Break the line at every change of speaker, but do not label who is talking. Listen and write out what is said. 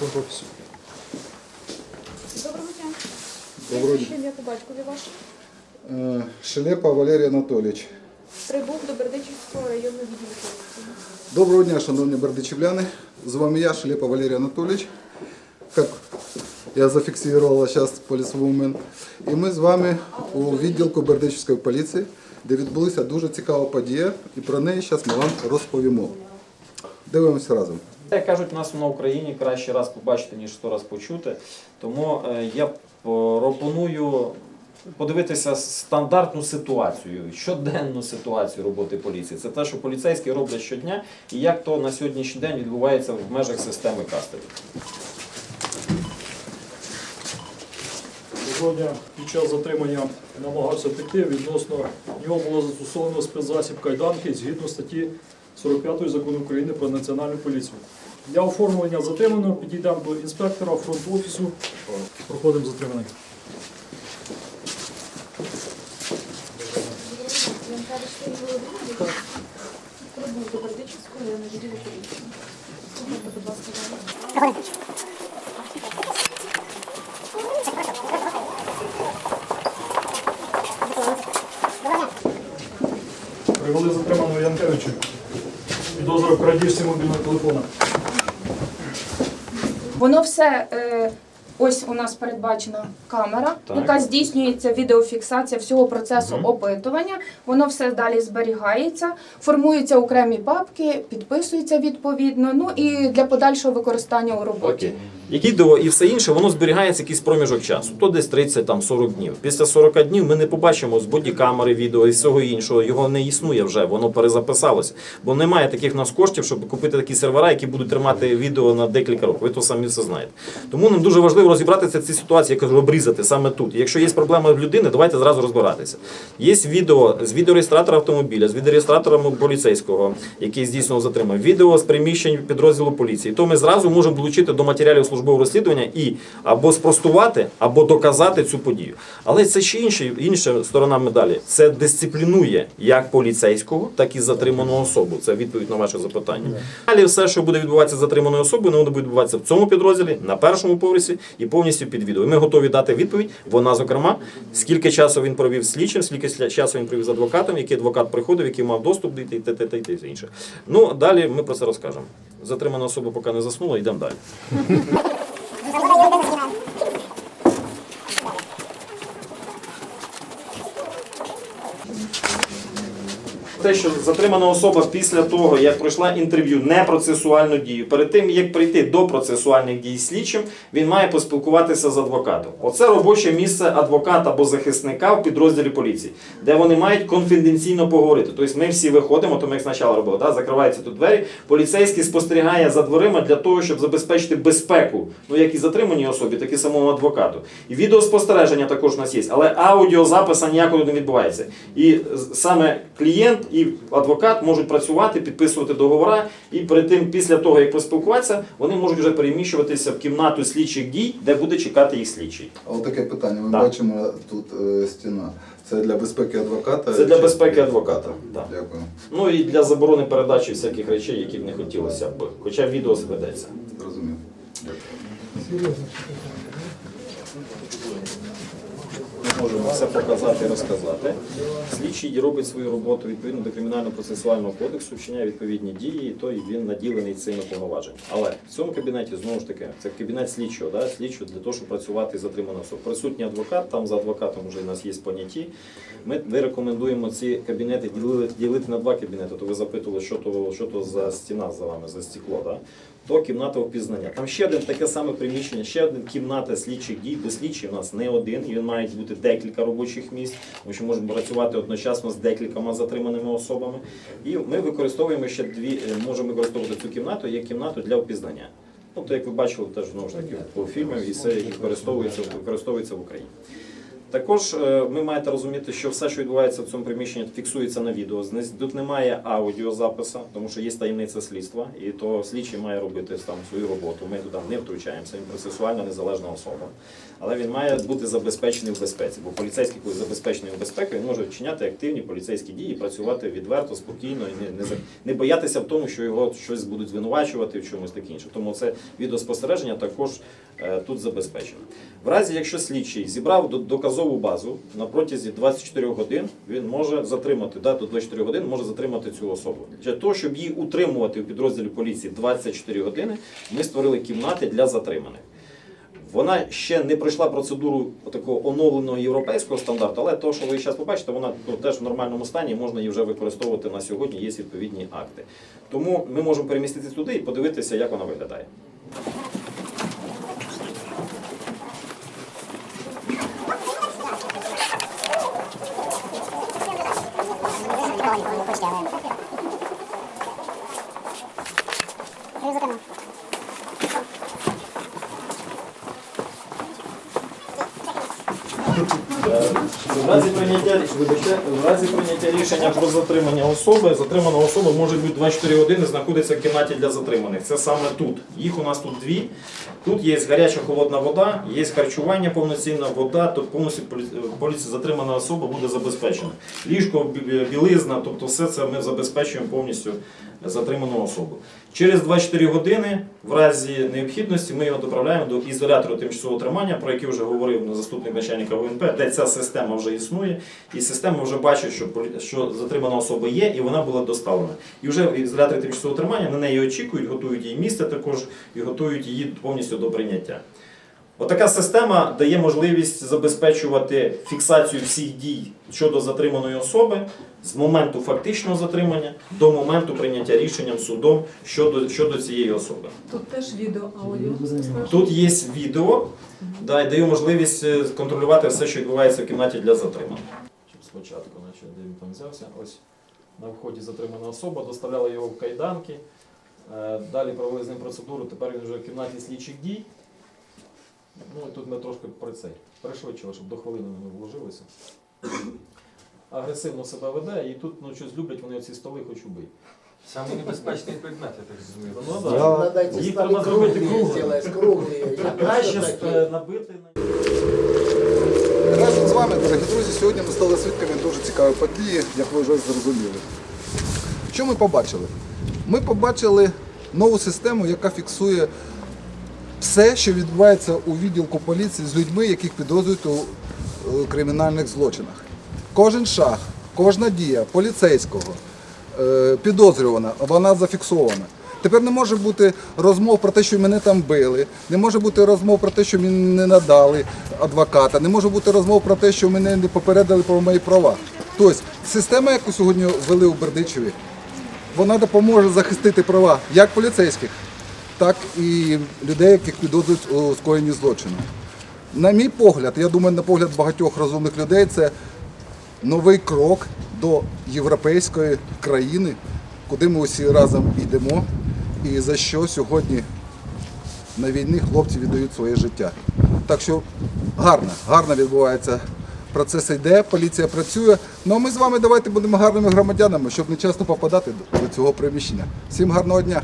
в офісі.
Доброго дня.
Доброго дня.
Ім'я по батькові ваше.
Е, Шелепа Валерій Анатолійович.
Прибув до Бердичівського районного відділу поліції.
Доброго дня, шановні бердичевляни. З вами я, Шелепа Валерий Анатольевич. Как я зафіксувала зараз полісвумен. І ми з вами у відділку Бердичівської поліції, де відбулася дуже цікава подія, і про неї зараз ми вам розповімо. Дивимося разом.
Як кажуть, нас на Україні краще раз побачити, ніж сто раз почути. Тому е, я пропоную подивитися стандартну ситуацію, щоденну ситуацію роботи поліції. Це те, що поліцейські роблять щодня, і як то на сьогоднішній день відбувається в межах системи кастелів.
Сьогодні під час затримання намагався втекти. Відносно нього було застосовано спецзасіб кайданки згідно статті 45 закону України про національну поліцію. Для оформлення затриманого підійдемо до інспектора фронт офісу. Проходимо затримання.
Янкевич Сергій Володимирович прибув до Бердичівського районного відділу поліції. Слухайте, будь ласка, далі.
Привели затриманого Янкевича. Підозра в крадіжці мобільного телефона.
Воно все. Ось у нас передбачена камера,
Так.
яка здійснюється відеофіксація всього процесу опитування. Воно все далі зберігається, формуються окремі папки, підписуються відповідно. Ну і для подальшого використання у роботі.
Окей. Які до і все інше, воно зберігається якийсь проміжок часу. То десь 30 там 40 днів. Після 40 днів ми не побачимо з бодікамери, відео і всього іншого. Його не існує вже, воно перезаписалося. Бо немає таких нас коштів, щоб купити такі сервера, які будуть тримати відео на декілька років. Ви то самі все знаєте. Тому нам дуже важливо розібратися в цій ситуації, я кажу, обрізати саме тут. Якщо є проблема в людини, давайте зразу розбиратися. Є відео з відеореєстратора автомобіля, з відеореєстратора поліцейського, який здійснював затримання, відео з приміщень підрозділу поліції. То ми зразу можемо долучити до матеріалів службового розслідування і або спростувати, або доказати цю подію. Але це ще інша, інша сторона медалі. Це дисциплінує як поліцейського, так і затриману особу. Це відповідь на ваше запитання. Далі все, що буде відбуватися з затриманою особою, воно буде відбуватися в цьому підрозділі, на першому поверсі і повністю під відео. І Ми готові дати відповідь. Вона, зокрема, скільки часу він провів слідчим, скільки часу він провів з адвокатом, який адвокат приходив, який мав доступ до і те, те, те, те інше. Ну далі ми про це розкажемо. Затримана особа поки не заснула, йдемо далі. Те, що затримана особа після того, як пройшла інтерв'ю, не процесуальну дію, перед тим як прийти до процесуальних дій слідчим, він має поспілкуватися з адвокатом. Оце робоче місце адвоката або захисника в підрозділі поліції, де вони мають конфіденційно поговорити. Тобто ми всі виходимо, то ми як спочатку робили, да? закриваються тут двері. Поліцейський спостерігає за дверима для того, щоб забезпечити безпеку, ну як і затриманій особі, так і самому адвокату. І відеоспостереження також у нас є, але аудіозаписа ніякого не відбувається. І саме клієнт і адвокат можуть працювати, підписувати договори, і перед тим, після того, як поспілкуватися, вони можуть вже переміщуватися в кімнату слідчих дій, де буде чекати їх слідчий.
А от таке питання. Ми
Так.
бачимо тут е, стіна. Це для безпеки адвоката?
Це для
чи-
безпеки адвоката. Да.
Дякую.
Ну і для заборони передачі всяких речей, які б не хотілося б. Хоча відео зведеться.
Зрозумів.
Ми можемо все показати і розказати. Слідчий робить свою роботу відповідно до кримінально-процесуального кодексу, вчиняє відповідні дії, то й він наділений цими повноваженнями. Але в цьому кабінеті знову ж таки це кабінет слідчого, да? слідчого для того, щоб працювати з затриманою особою. Присутній адвокат, там за адвокатом вже у нас є поняті. Ми, ми рекомендуємо ці кабінети ділити, ділити на два кабінети. То ви запитували, що то, що то за стіна за вами, за стекло. Да? То кімната впізнання. Там ще один таке саме приміщення, ще один кімната слідчих дій, де слідчий у нас не один, і він має бути декілька робочих місць, тому що можемо працювати одночасно з декількома затриманими особами. І ми використовуємо ще дві, е, можемо використовувати цю кімнату як кімнату для впізнання. Тобто, як ви бачили, теж знову ж таки по фільмам і це використовується, використовується в Україні. Також е, ви маєте розуміти, що все, що відбувається в цьому приміщенні, фіксується на відео. Тут немає аудіозапису, тому що є таємниця слідства, і то слідчий має робити там свою роботу. Ми туди не втручаємося, він процесуально незалежна особа. Але він має бути забезпечений в безпеці, бо поліцейський, коли забезпечений в безпеці, він може вчиняти активні поліцейські дії, працювати відверто, спокійно і не, не, боятися в тому, що його щось будуть звинувачувати в чомусь таке інше. Тому це відеоспостереження також е, тут забезпечено. В разі, якщо слідчий зібрав до- доказову базу на протязі 24 годин, він може затримати да, до 24 годин може затримати цю особу. Для того, щоб її утримувати у підрозділі поліції 24 години, ми створили кімнати для затриманих. Вона ще не пройшла процедуру такого оновленого європейського стандарту, але то, що ви зараз побачите, вона ну, теж в нормальному стані, можна її вже використовувати на сьогодні, є відповідні акти. Тому ми можемо переміститися туди і подивитися, як вона виглядає. В разі прийняття разі прийняття рішення про затримання особи, затримана особа може бути 24 години знаходиться в кімнаті для затриманих. Це саме тут. Їх у нас тут дві. Тут є гаряча холодна вода, є харчування повноцінна, вода, тобто повністю поліція затримана особа буде забезпечена. Ліжко, білизна, тобто все це ми забезпечуємо повністю затриману особу. Через 24 години, в разі необхідності, ми його доправляємо до ізолятору тимчасового тримання, про який вже говорив заступник начальника ВНП, де ця система вже існує, і система вже бачить, що, що затримана особа є, і вона була доставлена. І вже в ізоляторі тимчасового тримання на неї очікують, готують їй місце також і готують її повністю до прийняття. Отака система дає можливість забезпечувати фіксацію всіх дій щодо затриманої особи з моменту фактичного затримання до моменту прийняття рішенням судом щодо, щодо цієї особи.
Тут теж відео, аудіо.
Тут є відео, да, і дає можливість е, контролювати все, що відбувається в кімнаті для затриманих. Щоб спочатку, значить, де він там взявся, ось на вході затримана особа, доставляли його в кайданки. Е, Далі провели з ним процедуру, тепер він вже в кімнаті слідчих дій. Ну і тут ми трошки про цей пришвидшили, щоб до хвилини не вложилися. Агресивно себе веде, і тут ну, щось люблять, вони ці столи хоч убий.
Самый небезпечний предмет, я так розумію.
Ну,
Да.
да.
Надо эти
Їх
столы
треба зробити
круглые
круглими.
сделать, круглые. Я
Краще
просто
е,
такие.
набити на.
Разом з вами, дорогі друзі, сьогодні ми стали свідками дуже цікавої події, як ви вже зрозуміли. Що ми побачили? Ми побачили нову систему, яка фіксує все, що відбувається у відділку поліції з людьми, яких підозрюють у е, кримінальних злочинах. Кожен шаг, кожна дія поліцейського, е, підозрювана, вона зафіксована. Тепер не може бути розмов про те, що мене там били, не може бути розмов про те, що мені не надали адвоката, не може бути розмов про те, що мене не попередили про мої права. Тобто система, яку сьогодні ввели у Бердичеві, вона допоможе захистити права як поліцейських, так і людей, яких підозрюють у скоєнні злочину. На мій погляд, я думаю, на погляд багатьох розумних людей, це новий крок до європейської країни, куди ми усі разом йдемо, і за що сьогодні на війні хлопці віддають своє життя. Так що гарно, гарно відбувається. Процес йде, поліція працює. Ну а ми з вами давайте будемо гарними громадянами, щоб не часто попадати до цього приміщення. Всім гарного дня!